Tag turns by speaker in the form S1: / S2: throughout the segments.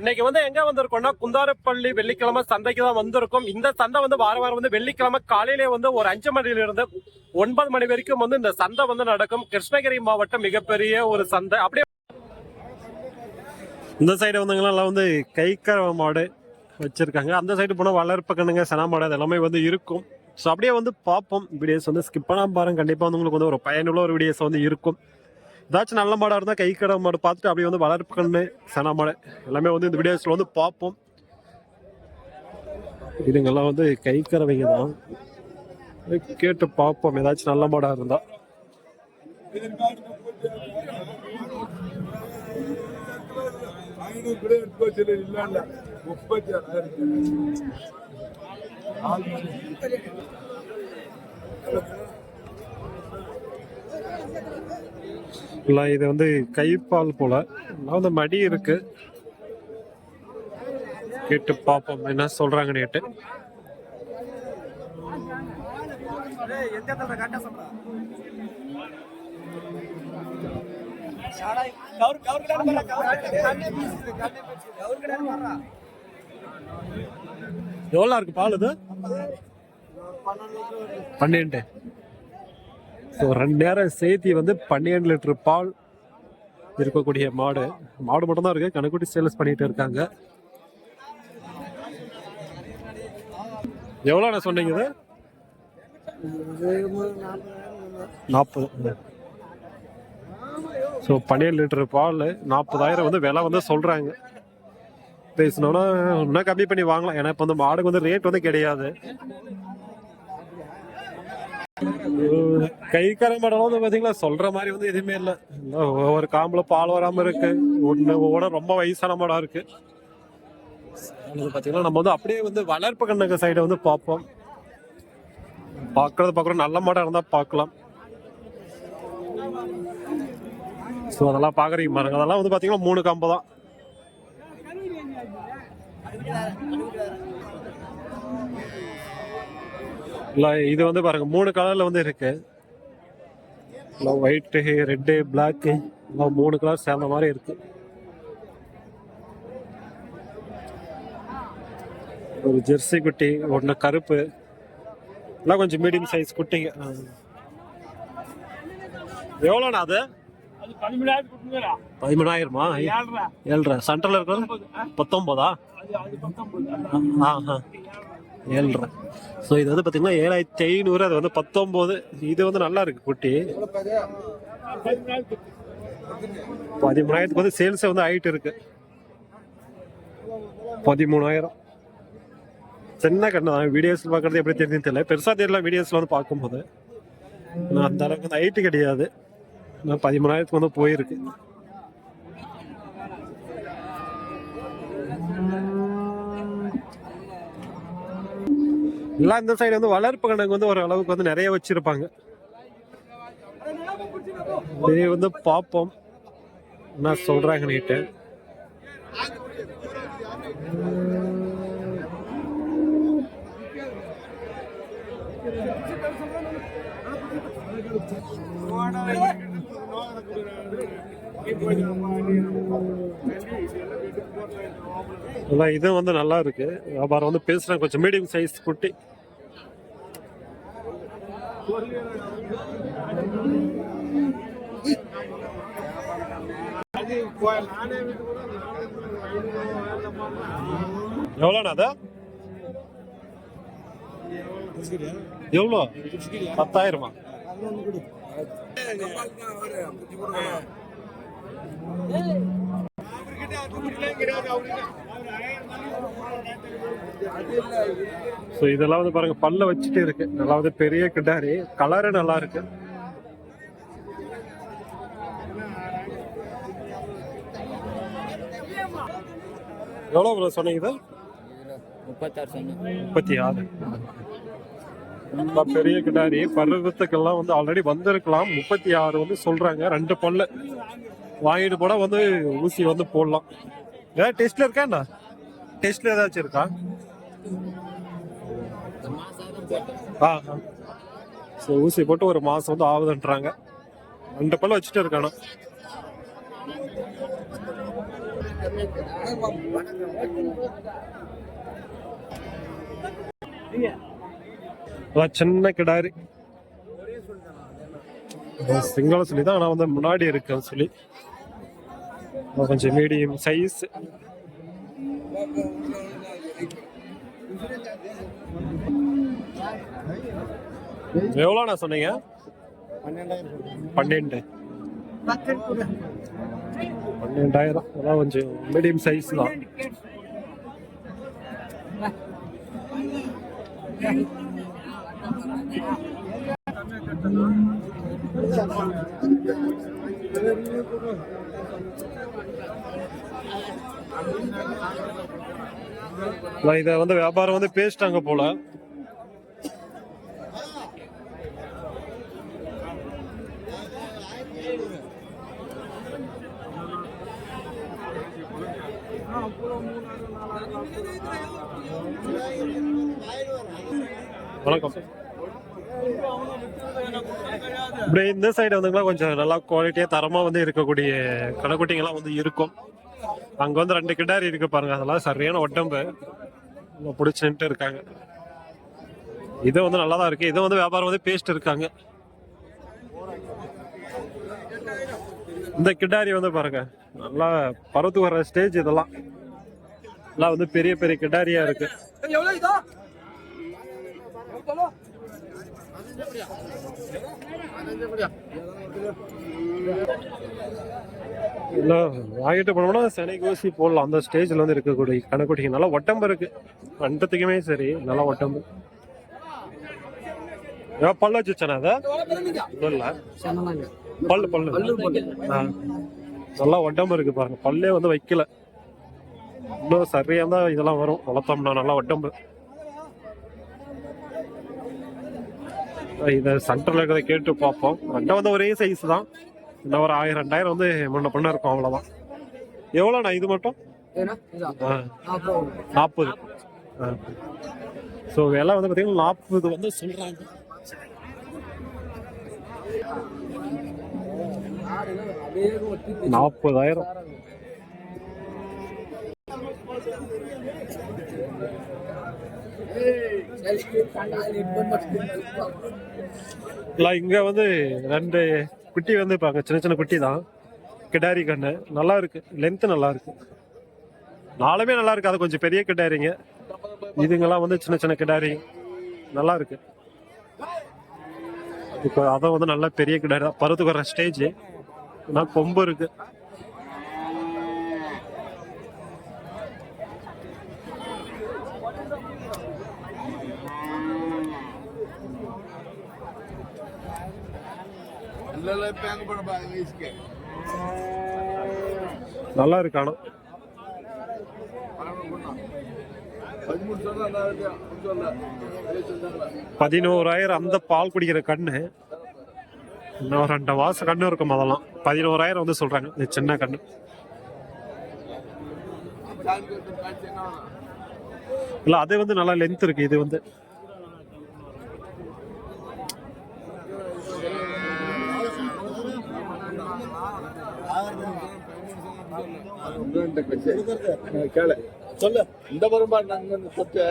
S1: இன்னைக்கு வந்து எங்க வந்திருக்கோம்னா குந்தாரப்பள்ளி வெள்ளிக்கிழமை சந்தைக்கு தான் வந்திருக்கும். இந்த சந்தை வந்து வார வாரம் வந்து வெள்ளிக்கிழமை காலையிலே வந்து ஒரு அஞ்சு மணில இருந்து ஒன்பது மணி வரைக்கும் வந்து இந்த சந்தை வந்து நடக்கும். கிருஷ்ணகிரி மாவட்டம் மிகப்பெரிய ஒரு சந்தை. அப்படியே இந்த சைடு வந்தவங்களாம் வந்து கைக்கர மாடு வச்சிருக்காங்க. அந்த சைடு போனால் வளர்ப்பு கண்ணுங்க சனா மாடு அது எல்லாமே வந்து இருக்கும். ஸோ அப்படியே வந்து பார்ப்போம். வீடியோஸ் வந்து ஸ்கிப் பண்ணாம பாருங்க. கண்டிப்பாக வந்து உங்களுக்கு வந்து ஒரு பயனுள்ள ஒரு வீடியோஸ் வந்து இருக்கும். ஏதாச்சும் நல்ல மாடாக இருந்தால் கை கடை மாடு பார்த்துட்டு அப்படியே வந்து வளர்ப்பு கண்ணு சனா மாடு. எல்லாமே வந்து இந்த வீடியோஸில் வந்து பார்ப்போம். இதுங்கெல்லாம் வந்து கை கறவைங்க தான். கேட்டு பார்ப்போம். ஏதாச்சும் நல்ல மாடாக இருந்தால்
S2: முப்பத்தி
S1: இல்லை இது வந்து கைப்பால் போல. எல்லாம் வந்து மடி இருக்கு. கேட்டு பார்ப்போம் என்ன சொல்றாங்க நேட்டு எவ்வளோ இருக்கு பால் இது? பன்னெண்டு. ஸோ ரெண்டு நேரம் சேர்த்தி வந்து பன்னெண்டு லிட்டர் பால் இருக்கக்கூடிய மாடு. மாடு மட்டும்தான் இருக்குது கணக்குட்டி சேல்ஸ் பண்ணிகிட்டு இருக்காங்க. எவ்வளோண்ணா சொன்னீங்க இது? நாற்பது. ஸோ பன்னெண்டு லிட்டர் பால் நாற்பதாயிரம் வந்து விலை வந்து சொல்கிறாங்க பேசினோன்னா இன்னும் கம்மி பண்ணி வாங்கலாம். ஏன்னா இப்போ வந்து மாடுக்கு வந்து ரேட் வந்து கிடையாது. கை கரை வந்து பாத்தீங்களா? சொல்ற மாதிரி வந்து எதுவுமே இல்ல. ஒவ்வொரு காம்புல பால் வராம இருக்கு. ஒண்ணு ஒவ்வொரு ரொம்ப வயசான மடம் இருக்கு. பாத்தீங்கன்னா நம்ம வந்து அப்படியே வந்து வளர்ப்பு கண்ணுக்கு சைடை வந்து பார்ப்போம். பார்க்கறது பார்க்குறோம் நல்ல மாடா இருந்தா பார்க்கலாம். ஸோ அதெல்லாம் பார்க்குறீங்க பாருங்க. அதெல்லாம் வந்து பார்த்தீங்கன்னா மூணு காம்பு தான். இல்ல இது வந்து பாருங்க மூணு கலர்ல வந்து இருக்கு. ஒயிட்டு ரெட்டு பிளாக்கு எல்லாம் மூணு கலர் சேர்ந்த மாதிரி இருக்கு. ஒரு ஜெர்சி குட்டி ஒன்று கருப்பு. எல்லாம் கொஞ்சம் மீடியம் சைஸ் குட்டிங்க ஆ. எவ்வளோண்ணா அது? பதிமூணாயிரமா? ஏழ்ரை. சென்டர்ல இருக்கிறது? பத்தொன்பதா? ஆஹா ஏழ்ரை ஸோ இது வந்து பார்த்தீங்கன்னா ஏழாயிரத்தி ஐநூறு அது வந்து பத்தொம்போது. இது வந்து நல்லா இருக்கு குட்டி. பதிமூணாயிரத்துக்கு வந்து சேல்ஸே வந்து ஆயிட்டு இருக்கு. பதிமூணாயிரம். சின்ன கண்ணு தான். வீடியோஸ் பார்க்கறது எப்படி தெரியும் தெரியல. பெருசா தெரியல வீடியோஸ்ல வந்து பார்க்கும்போது. நான் அந்த அளவுக்கு வந்து ஹைட்டு கிடையாது. பதிமூணாயிரத்துக்கு வந்து போயிருக்கு. எல்லாம் இந்த சைடு வந்து வளர்ப்பு கணக்கு வந்து ஒரு அளவுக்கு வந்து நிறைய வச்சிருப்பாங்க. இது வந்து பார்ப்போம். என்ன சொல்றாங்க நீட்டு அதான் இது வந்து நல்லா இருக்கு. வியாபாரம் வந்து பேசுறேன் கொஞ்சம் மீடியம் சைஸ் குட்டி. எவ்வளோண்ணா அது? எவ்வளோ? பத்தாயிரமா? ஸோ இதெல்லாம் வந்து பாருங்க பல்ல வச்சுட்டு இருக்கு. நல்லா வந்து பெரிய கிட்டாரி கலரு நல்லா இருக்கு. எவ்வளோ சொன்னீங்க
S3: முப்பத்தாறு சொன்னேன்.
S1: முப்பத்தி ஆறு. ரொம்ப பெரிய கிட்டாரி பருவத்துக்கெல்லாம் வந்து ஆல்ரெடி வந்திருக்கலாம். முப்பத்தி ஆறு வந்து சொல்றாங்க. ரெண்டு பல்லு. வாங்கிட்டு போனா வந்து ஊசி வந்து போடலாம். ஏதாவது டெஸ்ட்ல இருக்கா என்ன? டெஸ்ட்ல ஏதாச்சும் இருக்கா? ஆ ஸோ ஊசி போட்டு ஒரு மாசம் வந்து ஆகுதுன்றாங்க. ரெண்டு பல்லு வச்சுட்டு இருக்கானா Yeah. சின்ன கிடாரி. சிங்கள சொல்லி தான் ஆனால் வந்து முன்னாடி இருக்கு சொல்லி. கொஞ்சம் மீடியம் சைஸ் எவ்வளோண்ணா சொன்னீங்க? பன்னெண்டு. பன்னெண்டாயிரம். அதான் கொஞ்சம் மீடியம் சைஸ் தான். இதை வந்து வியாபாரம் வந்து பேசிட்டாங்க போல. வணக்கம். இப்படி இந்த சைடு வந்துங்களா கொஞ்சம் நல்லா குவாலிட்டியா தரமா வந்து இருக்கக்கூடிய கடைக்குட்டிங்கெல்லாம் வந்து இருக்கும். அங்க வந்து ரெண்டு கிடாரி இருக்கு பாருங்க அதெல்லாம் சரியான உடம்பு பிடிச்சிட்டு இருக்காங்க. இது வந்து நல்லா தான் இருக்கு. இது வந்து வியாபாரம் வந்து பேஸ்ட் இருக்காங்க. இந்த கிடாரி வந்து பாருங்க நல்லா பருத்து வர ஸ்டேஜ் இதெல்லாம். எல்லாம் வந்து பெரிய பெரிய கிடாரியா இருக்கு. இல்லை வாங்கிட்டு போனோம்னா சென்னைக்கு ஊசி போடலாம். அந்த ஸ்டேஜ்ல வந்து இருக்கக்கூடிய கணக்குட்டிக்கு நல்லா ஒட்டம்பு இருக்கு. அண்டத்துக்குமே சரி நல்லா ஒட்டம்பு. ஏன் பல்ல வச்சுச்சானே அதை? இல்லை. பல்லு பல்லு. ஆ. நல்லா ஒட்டம்பு இருக்கு பாருங்க. பல்லே வந்து வைக்கல. இன்னும் சரியா தான் இதெல்லாம் வரும். வளர்த்தோம்னா நல்லா ஒட்டம்பு. இதை சென்டர்ல இருக்கிறத கேட்டு பார்ப்போம். ரெண்டை வந்து ஒரே சைஸ் தான். இன்னும் ஒரு ஆயிரம் ரெண்டாயிரம் வந்து முன்ன பண்ண இருக்கும் அவ்வளவுதான். எவ்வளோண்ணா இது மட்டும்? நாற்பது. ஸோ விலை வந்து பார்த்தீங்கன்னா நாற்பது வந்து சொல்றாங்க. நாற்பதாயிரம். இங்க வந்து ரெண்டு குட்டி வந்து பாருங்க சின்ன சின்ன குட்டி தான். கிடாரி கண்ணு. நல்லா இருக்கு. லென்த் நல்லா இருக்கு. நாலுமே நல்லா இருக்கு. அது கொஞ்சம் பெரிய கிடாரிங்க. இதுங்கெல்லாம் வந்து சின்ன சின்ன கிடாரி. நல்லா இருக்கு. இப்போ அதை வந்து நல்லா பெரிய கிடாரி தான். பருவத்துக்கு வர ஸ்டேஜ் ஆனால் கொம்பு இருக்குது
S2: இல்ல இப்ப எங்க போன பாருங்க வயசுக்கு
S1: நல்லா இருக்கு ஆனால் பதினோராயிரம் அந்த பால் குடிக்கிற கண்ணு. இன்னும் ரெண்டு மாசம் கண்ணு இருக்கும் அதெல்லாம். பதினோராயிரம் வந்து சொல்றாங்க இந்த சின்ன கண்ணு. இல்ல அது வந்து நல்லா லென்த் இருக்கு இது வந்து.
S2: கேளு. சொல்லு. இந்த வரும்பா நாங்க சொத்து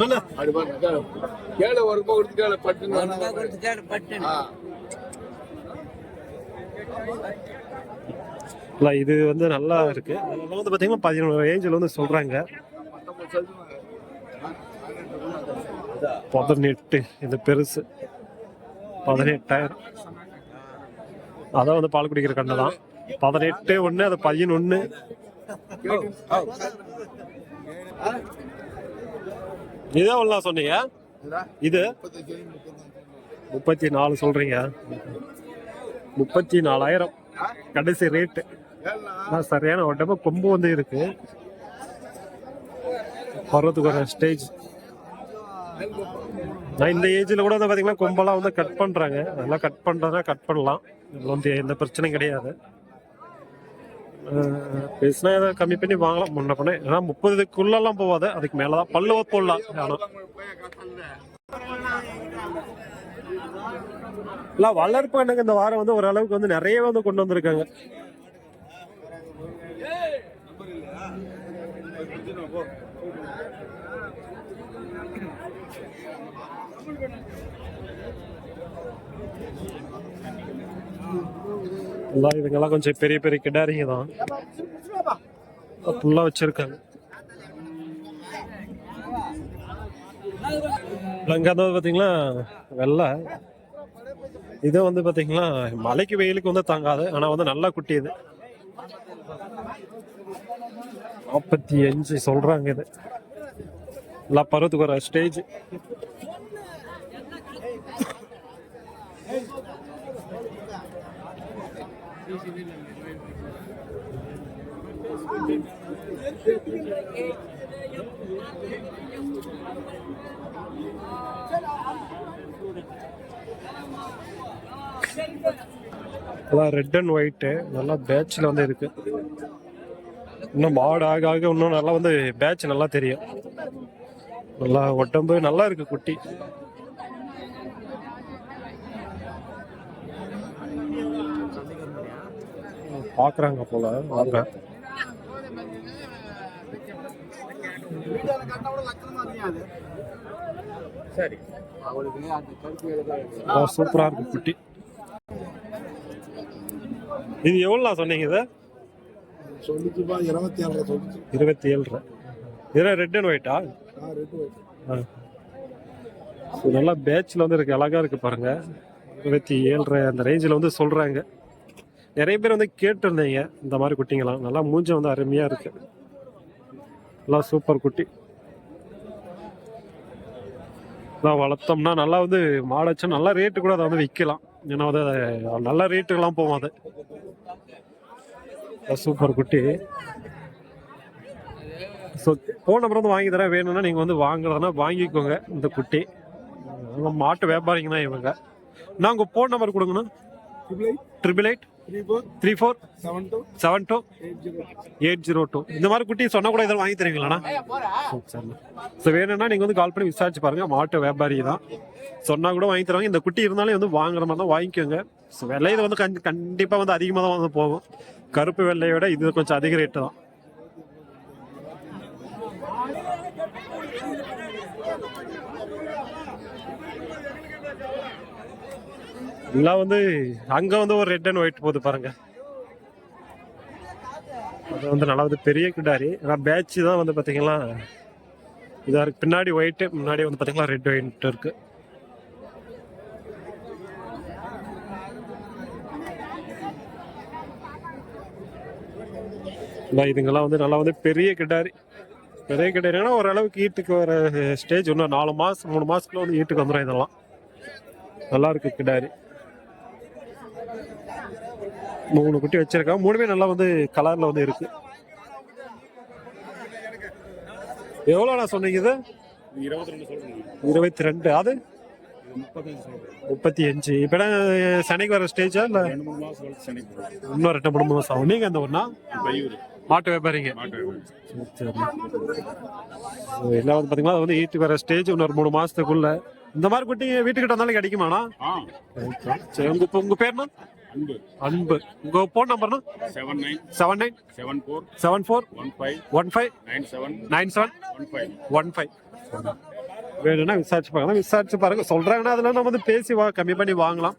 S2: சொல்லு. அப்படி பாருங்க கேளு. கேளு கொடுத்து கேளு பட்டு
S1: இல்ல இது வந்து நல்லா இருக்கு. அதெல்லாம் வந்து பாத்தீங்கன்னா பதினோரு ரேஞ்சில் வந்து
S2: சொல்லுங்க.
S1: பதினெட்டு இது பெருசு. பதினெட்டாயிரம். அதான் வந்து பால் குடிக்கிற கண்ணு தான். பதினெட்டு ஒன்று அது பதினொன்று இதான் ஒன்றா சொன்னீங்க? இது? முப்பத்தி நாலு சொல்றீங்க. முப்பத்தி நாலாயிரம் கடைசி ரேட்டு நான் சரியான உடம்பு கொம்பு வந்து இருக்கு. பருவத்துக்கு ஒரு ஸ்டேஜ் நான் இந்த ஏஜ்ல கூட வந்து பாத்தீங்கன்னா கொம்பெல்லாம் வந்து கட் பண்றாங்க. அதெல்லாம் கட் பண்றதா கட் பண்ணலாம். வந்து எந்த பிரச்சனையும் கிடையாது. பேசினா ஏதாவது கம்மி பண்ணி வாங்கலாம். முன்ன பண்ண ஏன்னா முப்பதுக்குள்ளெல்லாம் போகாது அதுக்கு மேலே தான் பல்லு போடலாம். ஆனால் இல்லை வளர்ப்பு எனக்கு இந்த வாரம் வந்து ஓரளவுக்கு வந்து நிறைய வந்து கொண்டு வந்திருக்காங்க. ஃபுல்லாக இதுங்கெல்லாம் கொஞ்சம் பெரிய பெரிய கிடாரிங்க தான். ஃபுல்லாக வச்சிருக்காங்க. அங்கே வந்து பார்த்தீங்களா வெள்ளை. இது வந்து பார்த்தீங்களா மலைக்கு வெயிலுக்கு வந்து தாங்காது ஆனால் வந்து நல்லா குட்டி இது நாற்பத்தி அஞ்சு சொல்கிறாங்க இது. எல்லாம் பருவத்துக்கு ஒரு ஸ்டேஜ் அதான் ரெட் அண்ட் ஒயிட்டு நல்லா பேட்சில் வந்து இருக்கு. இன்னும் மாடு ஆக ஆக இன்னும் நல்லா வந்து பேட்ச் நல்லா தெரியும். நல்லா உடம்பு நல்லா இருக்கு குட்டி. பாக்குறாங்க போல. வாங்க.
S2: சரி. அவளுக்கு அந்த கருப்பு எழுத
S1: நல்லா சூப்பரா இருக்கு குட்டி. இது எவ்வளோ சொன்னீங்க இதை?
S2: சொல்லிச்சுப்பா இருபத்தி ஏழரை சொல்லிச்சு
S1: இருபத்தி ஏழு இதெல்லாம் ரெட் அண்ட் ஒயிட்டா நல்லா பேட்சில் வந்து இருக்கு அழகா இருக்கு பாருங்க. இருபத்தி ஏழரை அந்த ரேஞ்சில் வந்து சொல்றாங்க. நிறைய பேர் வந்து கேட்டிருந்தீங்க இந்த மாதிரி குட்டிங்களாம் நல்லா மூஞ்ச வந்து அருமையா இருக்கு. நல்லா சூப்பர் குட்டி. இதெல்லாம் வளர்த்தோம்னா நல்லா வந்து மாடச்சா நல்லா ரேட்டு கூட அதை வந்து விற்கலாம் ஏன்னா வந்து அது நல்ல ரேட்டுக்கெல்லாம் போகும் அது. சூப்பர் குட்டி. ஸோ ஃபோன் நம்பர் வந்து வாங்கி தரேன். வேணும்னா நீங்கள் வந்து வாங்குறதுனா வாங்கிக்கோங்க இந்த குட்டி. மாட்டு வியாபாரிங்க தான் இவங்க. நான் உங்கள் ஃபோன் நம்பர் கொடுங்கண்ணா. Triple eight
S2: three four seven two
S1: seven two
S2: eight zero
S1: eight zero two இந்த மாதிரி குட்டி சொன்னா கூட இதெல்லாம் வாங்கி தருவீங்களாண்ணா? சரிண்ணா ஸோ வேணும்னா நீங்கள் வந்து கால் பண்ணி விசாரிச்சு பாருங்க. மாட்டு வியாபாரி தான். சொன்னா கூட வாங்கி தருவாங்க. இந்த குட்டி இருந்தாலும் வந்து வாங்குற மாதிரி தான் வாங்கிக்கோங்க. ஸோ விலை இது வந்து கண்டி- கண்டிப்பா வந்து அதிகமாக தான் வந்து போகும். கருப்பு வெள்ளையை விட இது கொஞ்சம் அதிக ரேட்டு தான். எல்லாம் வந்து அங்க வந்து ஒரு ரெட் அண்ட் ஒயிட் போகுது பாருங்க. அது வந்து நல்லா வந்து பெரிய கிடாரி. ஆனால் பேட்ச் தான் வந்து பாத்தீங்கன்னா இதாக இருக்கு. பின்னாடி ஒயிட்டு முன்னாடி வந்து பார்த்தீங்கன்னா ரெட் ஒயிட் இருக்கு. இதுங்கெல்லாம் வந்து நல்லா வந்து பெரிய கிடாரி. பெரிய கிடாரினா ஓரளவுக்கு ஈட்டுக்கு வர ஸ்டேஜ் இன்னும் நாலு மாதம் மூணு மாதத்துக்குள்ள வந்து ஈட்டுக்கு வந்துடும் இதெல்லாம். நல்லா இருக்கு கிடாரி. மூணு குட்டி வச்சிருக்காங்க மூணுமே நல்லா வந்து கலர்ல வந்து இருக்கு. எவ்வளோண்ணா சொன்னீங்க இது?
S2: இருபத்தி ரெண்டு
S1: அது? முப்பத்தி அஞ்சு இப்போ சனிக்கு வர ஸ்டேஜா இல்லை? இன்னும் ரெண்டு மூணு மாசம் ஆகும். நீங்க அந்த
S2: பையூர்
S1: மாட்டு வியாபாரிங்க.
S2: மாட்டு
S1: சரி, எல்லாம் வந்து பாத்தீங்கன்னா அது வந்து ஈட்டுக்கு வர ஸ்டேஜ் இன்னொரு மூணு மாசத்துக்குள்ள. இந்த மாதிரி குட்டி வீட்டுக்கிட்ட வந்தாலும் கிடைக்குமாண்ணா? சரி உங்க உங்க பேர்னா
S2: அன்பு.
S1: அன்பு. உங்க phone நம்பர்னா
S2: seven nine
S1: seven nine
S2: seven four
S1: seven four
S2: one five
S1: one five
S2: nine seven
S1: nine seven
S2: one five
S1: one five வேணும்னா விசாரிச்சு பாருங்க. விசாரிச்சு பாருங்க. சொல்றாங்கன்னா அதுல நம்ம வந்து பேசி வா கம்மி பண்ணி வாங்கலாம்.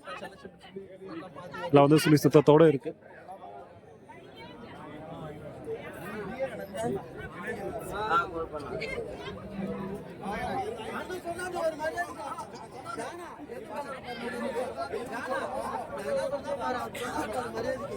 S1: இல்லை வந்து சுழி சுத்தத்தோட இருக்கு. Arap, Arap, Arap,